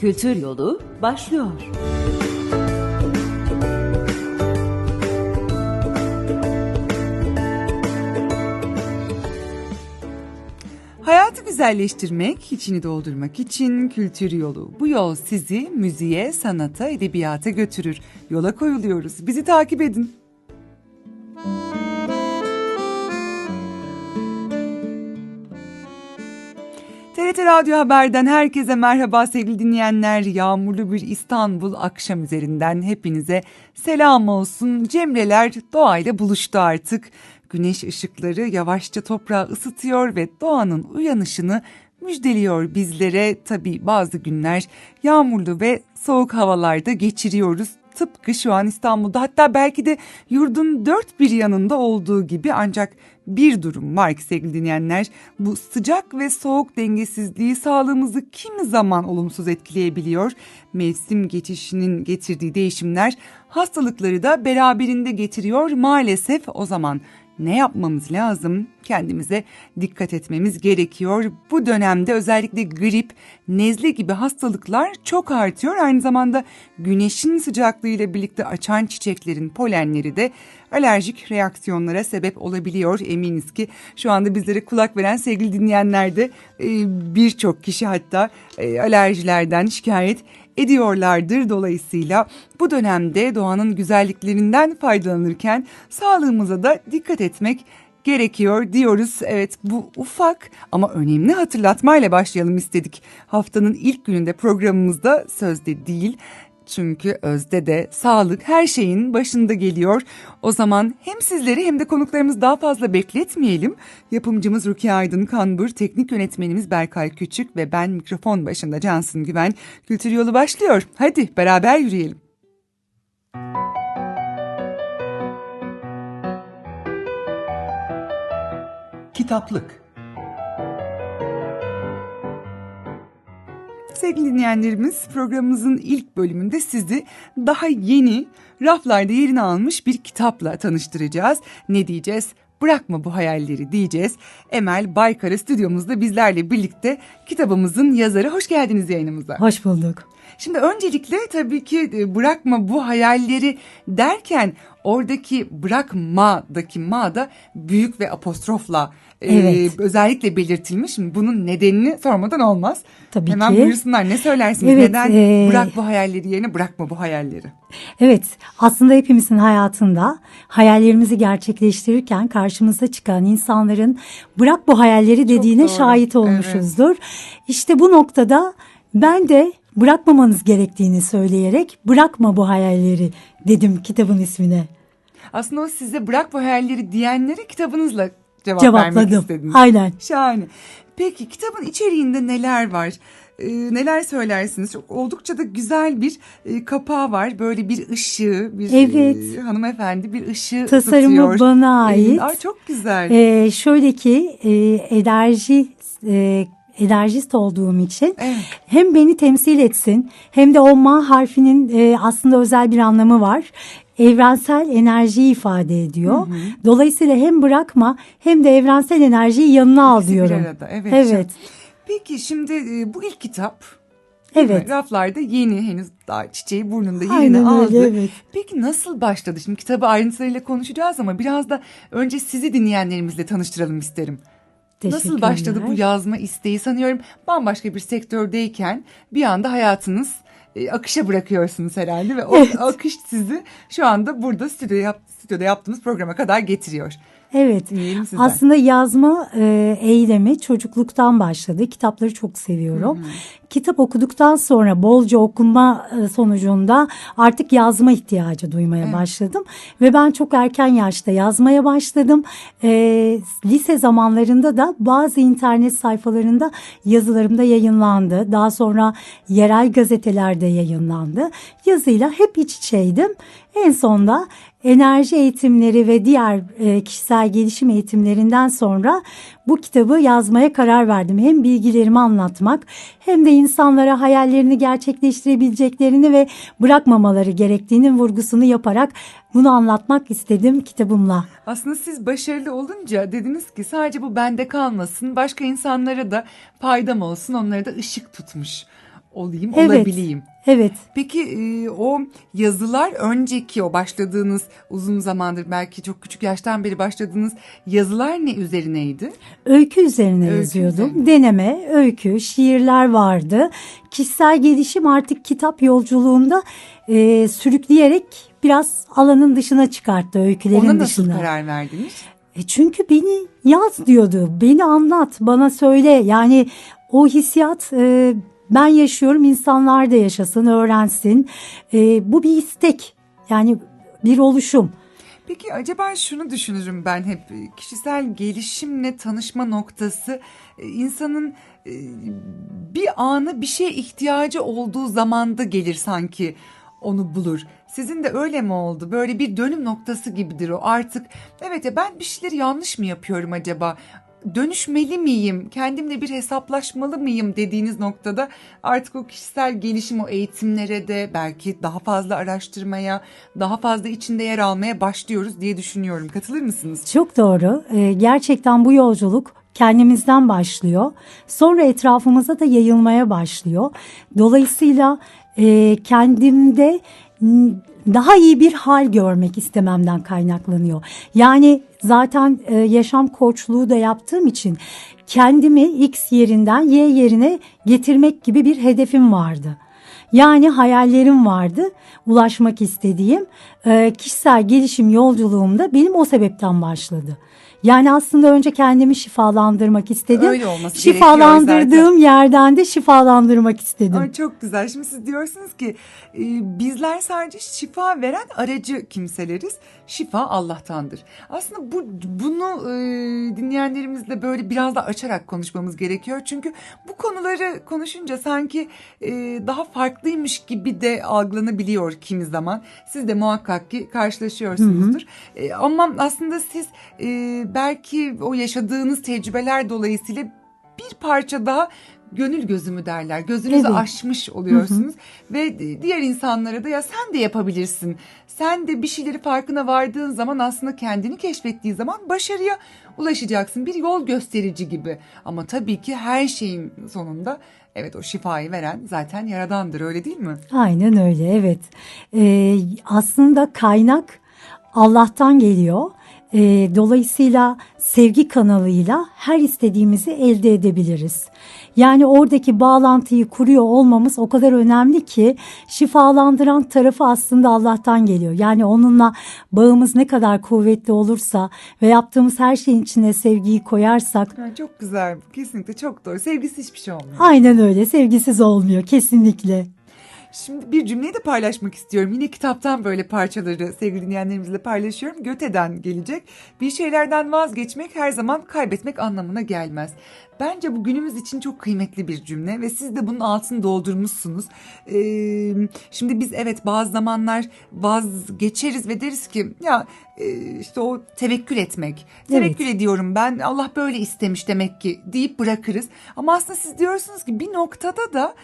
Kültür Yolu başlıyor. Hayatı güzelleştirmek, içini doldurmak için kültür yolu. Bu yol sizi müziğe, sanata, edebiyata götürür. Yola koyuluyoruz. Bizi takip edin. TRT Radyo Haber'den herkese merhaba sevgili dinleyenler. Yağmurlu bir İstanbul akşam üzerinden hepinize selam olsun. Cemreler doğayla buluştu artık. Güneş ışıkları yavaşça toprağı ısıtıyor ve doğanın uyanışını müjdeliyor bizlere. Tabii bazı günler yağmurlu ve soğuk havalarda geçiriyoruz. Tıpkı şu an İstanbul'da hatta belki de yurdun dört bir yanında olduğu gibi ancak bir durum var ki sevgili dinleyenler bu sıcak ve soğuk dengesizliği sağlığımızı kimi zaman olumsuz etkileyebiliyor. Mevsim geçişinin getirdiği değişimler hastalıkları da beraberinde getiriyor maalesef o zaman ne yapmamız lazım? Kendimize dikkat etmemiz gerekiyor. Bu dönemde özellikle grip, nezle gibi hastalıklar çok artıyor. Aynı zamanda güneşin sıcaklığıyla birlikte açan çiçeklerin polenleri de alerjik reaksiyonlara sebep olabiliyor. Eminiz ki şu anda bizlere kulak veren sevgili dinleyenler de e, birçok kişi hatta e, alerjilerden şikayet ediyorlardır. Dolayısıyla bu dönemde doğanın güzelliklerinden faydalanırken sağlığımıza da dikkat etmek gerekiyor diyoruz. Evet bu ufak ama önemli hatırlatmayla başlayalım istedik. Haftanın ilk gününde programımızda sözde değil çünkü özde de sağlık her şeyin başında geliyor. O zaman hem sizleri hem de konuklarımız daha fazla bekletmeyelim. Yapımcımız Rukiye Aydın Kanbur, teknik yönetmenimiz Berkay Küçük ve ben mikrofon başında Cansın Güven. Kültür yolu başlıyor. Hadi beraber yürüyelim. Kitaplık Sevgili dinleyenlerimiz programımızın ilk bölümünde sizi daha yeni raflarda yerini almış bir kitapla tanıştıracağız. Ne diyeceğiz? Bırakma bu hayalleri diyeceğiz. Emel Baykara stüdyomuzda bizlerle birlikte kitabımızın yazarı. Hoş geldiniz yayınımıza. Hoş bulduk. Şimdi öncelikle tabii ki e, bırakma bu hayalleri derken oradaki bırakmadaki ma da büyük ve apostrofla e, Evet. özellikle belirtilmiş. Şimdi bunun nedenini sormadan olmaz. Tabii Hemen ki. buyursunlar ne söylersiniz? Evet, Neden e, bırak bu hayalleri yerine bırakma bu hayalleri? Evet, aslında hepimizin hayatında hayallerimizi gerçekleştirirken karşımıza çıkan insanların bırak bu hayalleri dediğine şahit olmuşuzdur. İşte bu noktada ben de bırakmamanız gerektiğini söyleyerek bırakma bu hayalleri dedim kitabın ismine. Aslında o size bırak bu hayalleri diyenlere kitabınızla cevap vermek Cevapladım. istediniz. Aynen. Şahane. Peki kitabın içeriğinde neler var? Ee, neler söylersiniz? Çok oldukça da güzel bir e, kapağı var. Böyle bir ışığı, bir Evet. e, hanımefendi bir ışığı Tasarımı tutuyor. bana ait. Aa, çok güzel. Ee, şöyle ki e, enerji e, enerjist olduğum için Evet. hem beni temsil etsin hem de o ma harfinin e, aslında özel bir anlamı var. Evrensel enerjiyi ifade ediyor. Dolayısıyla hem bırakma hem de evrensel enerjiyi yanına al İkisi bir diyorum. arada, evet. Evet. Peki şimdi e, bu ilk kitap? Evet. raflarda yeni henüz daha çiçeği burnunda yerini Aynen aldı. öyle, evet. Peki nasıl başladı? Şimdi kitabı ayrıntılarıyla konuşacağız ama biraz da önce sizi dinleyenlerimizle tanıştıralım isterim. Nasıl başladı bu yazma isteği? Sanıyorum bambaşka bir sektördeyken bir anda hayatınız e, akışa bırakıyorsunuz herhalde ve o Evet. akış sizi şu anda burada stüdyoda, yap, stüdyoda yaptığımız programa kadar getiriyor. Evet. Dinleyelim sizden. Aslında yazma e, eylemi çocukluktan başladı. Kitapları çok seviyorum. Kitap okuduktan sonra bolca okuma e, sonucunda artık yazma ihtiyacı duymaya başladım. Ve ben çok erken yaşta yazmaya başladım. E, lise zamanlarında da bazı internet sayfalarında yazılarım da yayınlandı. Daha sonra yerel gazetelerde yayınlandı. Yazıyla hep iç içeydim. En sonda enerji eğitimleri ve diğer e, kişisel gelişim eğitimlerinden sonra bu kitabı yazmaya karar verdim. Hem bilgilerimi anlatmak hem de insanlara hayallerini gerçekleştirebileceklerini ve bırakmamaları gerektiğinin vurgusunu yaparak bunu anlatmak istedim kitabımla. Aslında siz başarılı olunca dediniz ki sadece bu bende kalmasın başka insanlara da faydam olsun onlara da ışık tutmuş olayım, Evet. olabileyim. Evet. Peki e, o yazılar önceki o başladığınız uzun zamandır belki çok küçük yaştan beri başladığınız yazılar ne üzerineydi? Öykü üzerine Öykü yazıyordum. üzerine. Deneme, öykü, şiirler vardı. Kişisel gelişim artık kitap yolculuğunda e, sürükleyerek biraz alanın dışına çıkarttı öykülerin Ona nasıl dışına. karar verdiniz? E çünkü beni yaz diyordu. Beni anlat, bana söyle. Yani o hissiyat e, ben yaşıyorum, insanlar da yaşasın, öğrensin. E, bu bir istek. Yani bir oluşum. Peki acaba şunu düşünürüm ben hep kişisel gelişimle tanışma noktası e, insanın e, bir anı bir şeye ihtiyacı olduğu zamanda gelir sanki onu bulur. Sizin de öyle mi oldu? Böyle bir dönüm noktası gibidir o. Artık evet ya ben bir şeyleri yanlış mı yapıyorum acaba? Dönüşmeli miyim? Kendimle bir hesaplaşmalı mıyım dediğiniz noktada artık o kişisel gelişim o eğitimlere de belki daha fazla araştırmaya, daha fazla içinde yer almaya başlıyoruz diye düşünüyorum. Katılır mısınız? Çok doğru. E, gerçekten bu yolculuk kendimizden başlıyor. Sonra etrafımıza da yayılmaya başlıyor. Dolayısıyla e, kendimde daha iyi bir hal görmek istememden kaynaklanıyor. Yani zaten e, yaşam koçluğu da yaptığım için kendimi X yerinden Y yerine getirmek gibi bir hedefim vardı. Yani hayallerim vardı, ulaşmak istediğim e, kişisel gelişim yolculuğumda benim o sebepten başladı. Yani aslında önce kendimi şifalandırmak istedim. Öyle olması Şifalandırdığım yerden de şifalandırmak istedim. Ay çok güzel. Şimdi siz diyorsunuz ki e, bizler sadece şifa veren aracı kimseleriz. Şifa Allah'tandır. Aslında bu bunu e, dinleyenlerimizle böyle biraz da açarak konuşmamız gerekiyor. Çünkü bu konuları konuşunca sanki e, daha farklıymış gibi de algılanabiliyor kimi zaman. Siz de muhakkak ki karşılaşıyorsunuzdur. E, ama aslında siz e, belki o yaşadığınız tecrübeler dolayısıyla bir parça daha gönül gözümü derler. Gözünüzü Evet. aşmış oluyorsunuz ve diğer insanlara da ya sen de yapabilirsin. Sen de bir şeyleri farkına vardığın zaman aslında kendini keşfettiği zaman başarıya ulaşacaksın. Bir yol gösterici gibi. Ama tabii ki her şeyin sonunda evet o şifayı veren zaten yaradandır öyle değil mi? Aynen öyle evet. Ee, aslında kaynak Allah'tan geliyor. Ee, dolayısıyla sevgi kanalıyla her istediğimizi elde edebiliriz. Yani oradaki bağlantıyı kuruyor olmamız o kadar önemli ki şifalandıran tarafı aslında Allah'tan geliyor. Yani onunla bağımız ne kadar kuvvetli olursa ve yaptığımız her şeyin içine sevgiyi koyarsak Ha, çok güzel. Kesinlikle çok doğru. Sevgisi hiçbir şey olmuyor. aynen öyle sevgisiz olmuyor kesinlikle. Şimdi bir cümleyi de paylaşmak istiyorum. Yine kitaptan böyle parçaları sevgili dinleyenlerimizle paylaşıyorum. Göte'den gelecek. Bir şeylerden vazgeçmek her zaman kaybetmek anlamına gelmez. Bence bu günümüz için çok kıymetli bir cümle ve siz de bunun altını doldurmuşsunuz. Ee, şimdi biz evet bazı zamanlar vazgeçeriz ve deriz ki ya işte o tevekkül etmek. Tevekkül ediyorum ben Allah böyle istemiş demek ki deyip bırakırız. Ama aslında siz diyorsunuz ki bir noktada da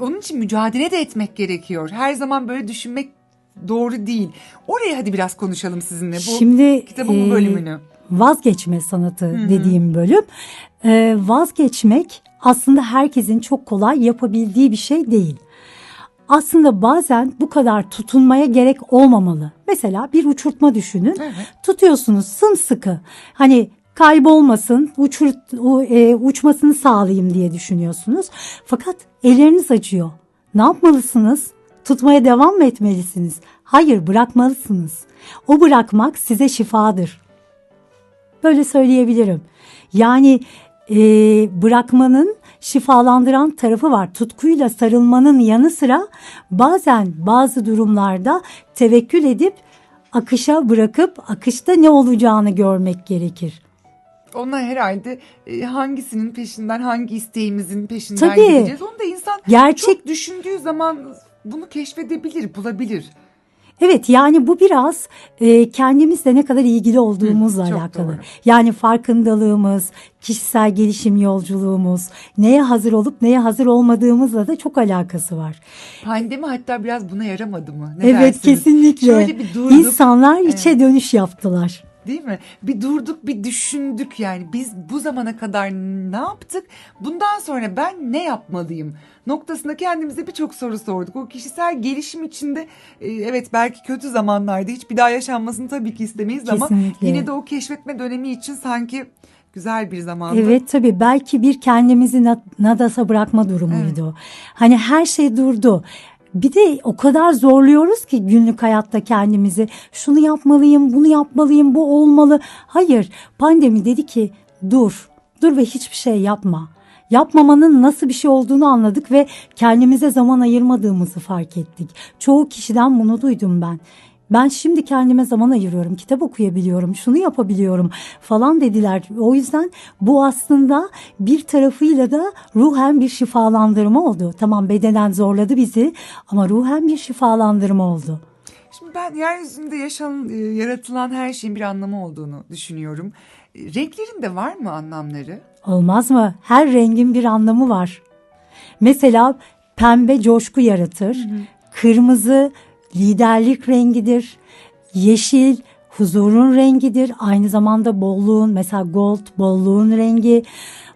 onun için mücadele de etmek gerekiyor. Her zaman böyle düşünmek doğru değil. Oraya hadi biraz konuşalım sizinle bu Şimdi kitabın bu e, bölümünü. vazgeçme sanatı dediğim bölüm. Ee, vazgeçmek aslında herkesin çok kolay yapabildiği bir şey değil. Aslında bazen bu kadar tutunmaya gerek olmamalı. Mesela bir uçurtma düşünün. Evet. Tutuyorsunuz sımsıkı. Hani kaybolmasın, uçur, e, uçmasını sağlayayım diye düşünüyorsunuz. Fakat elleriniz acıyor. Ne yapmalısınız? Tutmaya devam mı etmelisiniz? Hayır, bırakmalısınız. O bırakmak size şifadır. Böyle söyleyebilirim. Yani e, bırakmanın şifalandıran tarafı var. Tutkuyla sarılmanın yanı sıra bazen bazı durumlarda tevekkül edip akışa bırakıp akışta ne olacağını görmek gerekir. Ona herhalde e, hangisinin peşinden hangi isteğimizin peşinden Tabii. gideceğiz. Onu da insan Gerçek çok düşündüğü zaman bunu keşfedebilir, bulabilir. Evet yani bu biraz e, kendimizle ne kadar ilgili olduğumuzla Hı, alakalı. doğru. Yani farkındalığımız, kişisel gelişim yolculuğumuz, neye hazır olup neye hazır olmadığımızla da çok alakası var. Pandemi hatta biraz buna yaramadı mı? Ne evet dersiniz? kesinlikle. Şöyle bir durduk. İnsanlar içe dönüş yaptılar. Değil mi? Bir durduk, bir düşündük yani. Biz bu zamana kadar ne yaptık? Bundan sonra ben ne yapmalıyım? Noktasında kendimize birçok soru sorduk. O kişisel gelişim içinde e, evet belki kötü zamanlarda hiç bir daha yaşanmasını tabii ki istemeyiz ama Kesinlikle. yine de o keşfetme dönemi için sanki güzel bir zamandı. Evet tabii belki bir kendimizi na- nadasa bırakma durumuydu. Hani her şey durdu. Bir de o kadar zorluyoruz ki günlük hayatta kendimizi şunu yapmalıyım, bunu yapmalıyım, bu olmalı. Hayır pandemi dedi ki dur, dur ve hiçbir şey yapma. Yapmamanın nasıl bir şey olduğunu anladık ve kendimize zaman ayırmadığımızı fark ettik. Çoğu kişiden bunu duydum ben. Ben şimdi kendime zaman ayırıyorum, kitap okuyabiliyorum, şunu yapabiliyorum falan dediler. O yüzden bu aslında bir tarafıyla da ruhen bir şifalandırma oldu. Tamam bedenen zorladı bizi ama ruhen bir şifalandırma oldu. Şimdi ben yeryüzünde yaşanan, e, yaratılan her şeyin bir anlamı olduğunu düşünüyorum. E, Renklerin de var mı anlamları? Olmaz mı? Her rengin bir anlamı var. Mesela pembe coşku yaratır. Kırmızı liderlik rengidir. Yeşil huzurun rengidir. Aynı zamanda bolluğun mesela gold bolluğun rengi.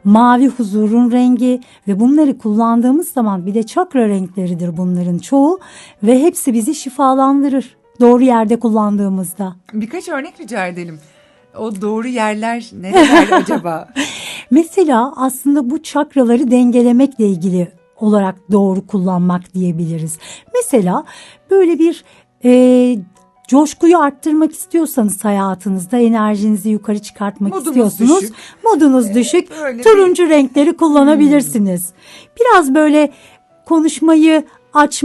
Mavi huzurun rengi ve bunları kullandığımız zaman bir de çakra renkleridir bunların çoğu ve hepsi bizi şifalandırır. Doğru yerde kullandığımızda. Birkaç örnek rica edelim. O doğru yerler nereler acaba? Mesela aslında bu çakraları dengelemekle ilgili olarak doğru kullanmak diyebiliriz. Mesela böyle bir e, coşkuyu arttırmak istiyorsanız hayatınızda enerjinizi yukarı çıkartmak Modumuz istiyorsunuz. düşük. Modunuz düşük. böyle bir- Turuncu renkleri kullanabilirsiniz. Biraz böyle konuşmayı açmak